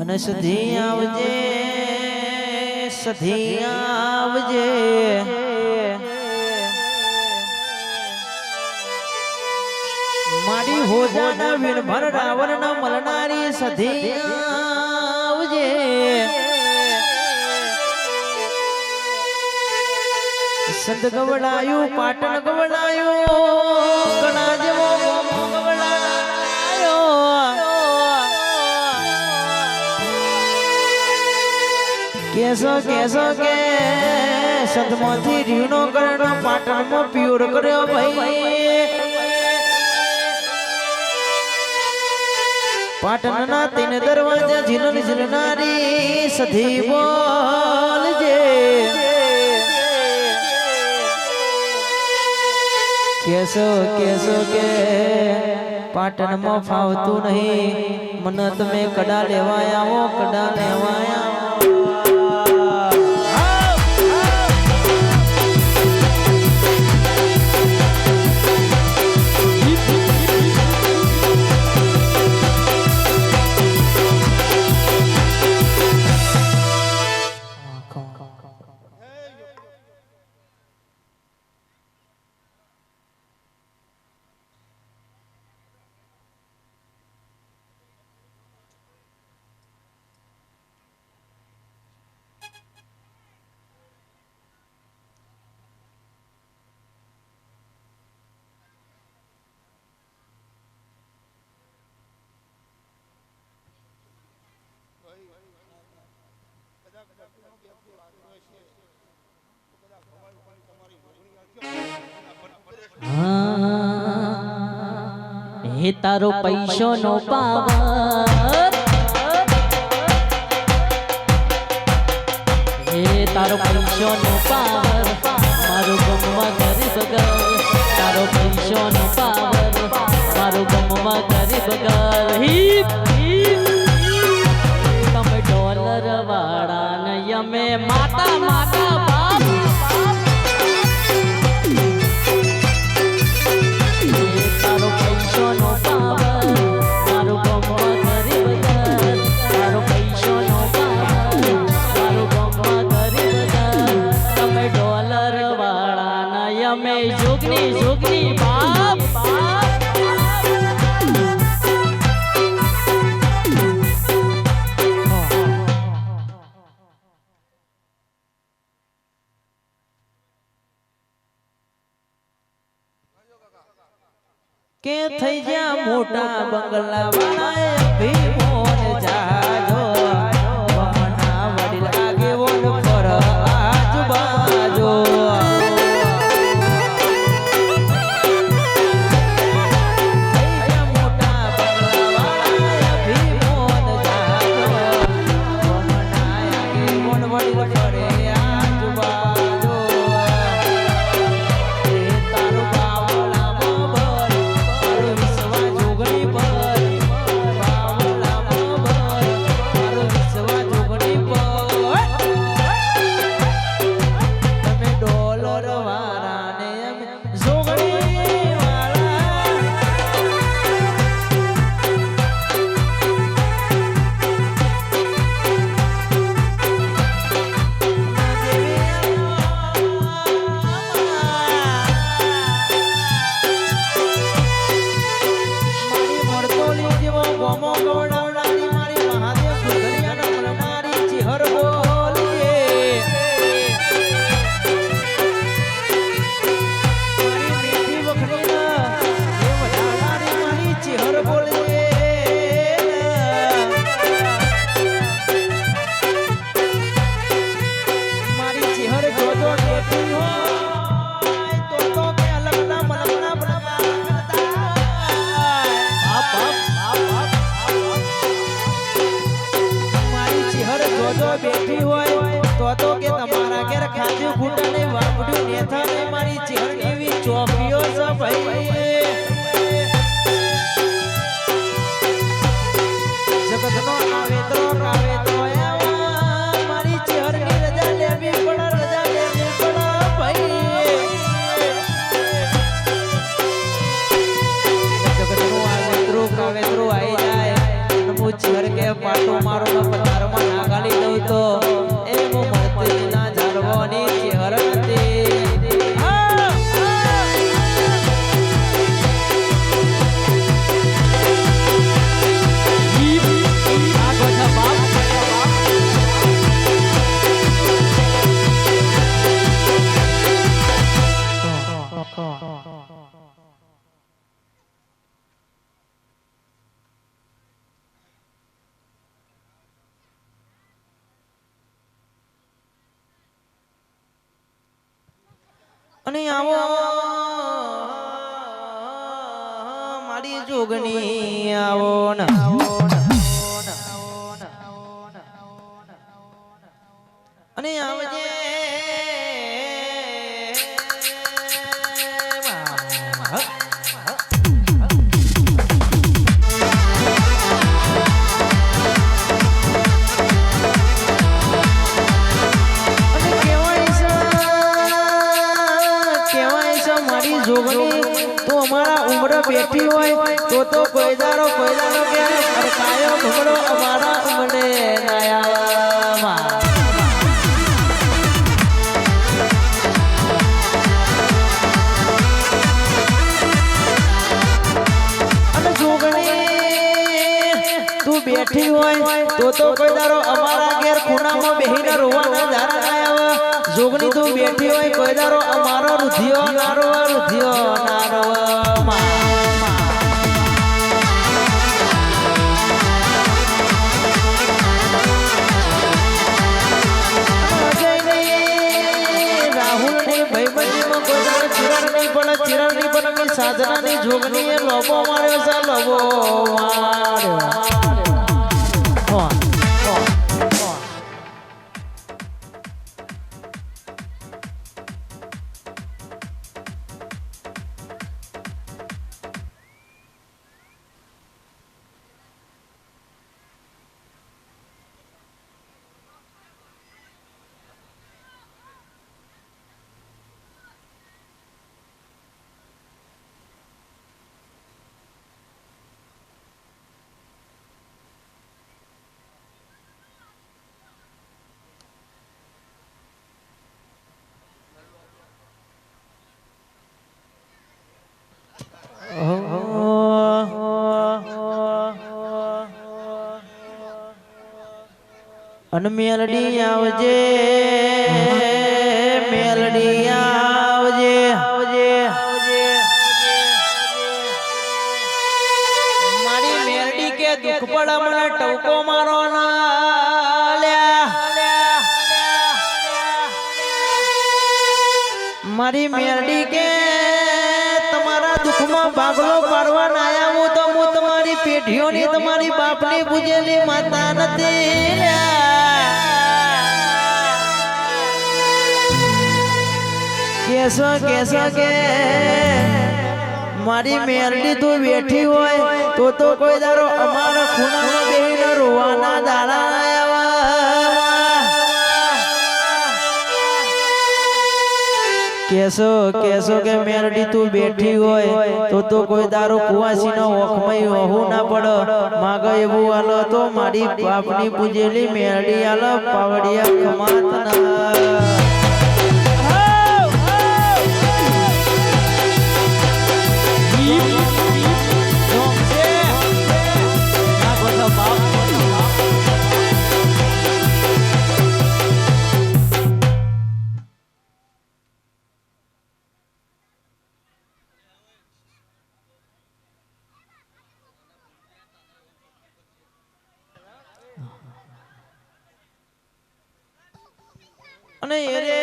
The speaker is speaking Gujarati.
અને સધી આવજે સધી આવજે. મારી હોજાના વીરભર રાવણ મલનારી સધી સંત ગવડાયું, પાટણ ગવડાયું કણા જેવો કેસો કેસો, કે સદમાંથી રીણો કરણો પાટણમાં પ્યોર કર્યો ભાઈ. પાટણના તીન દરવાજા ઝીલન ઝીલનારી સધી કેસો કેસો કે પાટણમાં ફાવતું નહીં. મને તમે કડા લેવાયા આવો કડા લેવા આવો હે તારો પૈસો નો હે તારો પૈસો નો પાવર. મારું ગમવા ગરીબ ઘર તારો પૈસો નો પાવર. મારું ગમવા ગરીબ ઘર હિપ. હિપ તમે ડોલર વાળા ને અમે માતા માતા બાપ કે થઈ જા મોટા બંગલા વાળા ભીમોન જાજો. વમના વડીલ આગેવોન પર આજુબાજો. થઈ જા મોટા Lord. તો કે તમારા ઘેર ખાધું ખૂટા ને વાપડ્યું નેથા ને મારી ચેરની ચોપીઓ છે અને આવો મારી જોગણી આવો ને. અને આવજે કહેવાય છે, મારી જોગણી તો અમારા ઉમર બેઠી હોય, તો તો કોઈ દારો કોઈ દારો કે અરે કાયો અમારા ઉમરે તું બેઠી હોય, તો તો કોઈ દારો અમારા ઘેર ખૂણામાં બેહીને રોવાના ધારા ના આવે જોગણી તું બેઠી હોય કોઈ દારો અમારો રુધિયો ના રોવા રુધિયો ના રોવા માં. રાહુલની ભાઈબંધીમાં કોઈ દાડો ચિરણ નહીં પડે ચિરણ નહીં પડે કે સાધનાની જોગણીએ લોબો માર્યો છે લોબો માર્યો અન મેલડી આવજે. મેલડી આવજે. આવજે. મારી મેલડી કે દુઃખ પડા મને ટવકો મારો ના લ્યા. મારી મેરડી કે તમારા દુઃખમાં ભાગલો પાડવા ના આયા હું પેઢીઓની તમારી બાપની પૂજેલી માતા નથી. કેસો કેસો, કે મારી મેરડી તું બેઠી હોય તો તો કોઈ દારો અમારા ખૂણામાં બેહીને રોવાના દાડા કેસો કેસો કે મેરડી તું બેઠી હોય, તો તો કોઈ દારો કુવાસી નો ઓખમય હોવું ના પડે. માગ એવું આલો તો મારી બાપની પૂજેલી મેરડી આલો પાવડિયા ખમાત ના અને એરે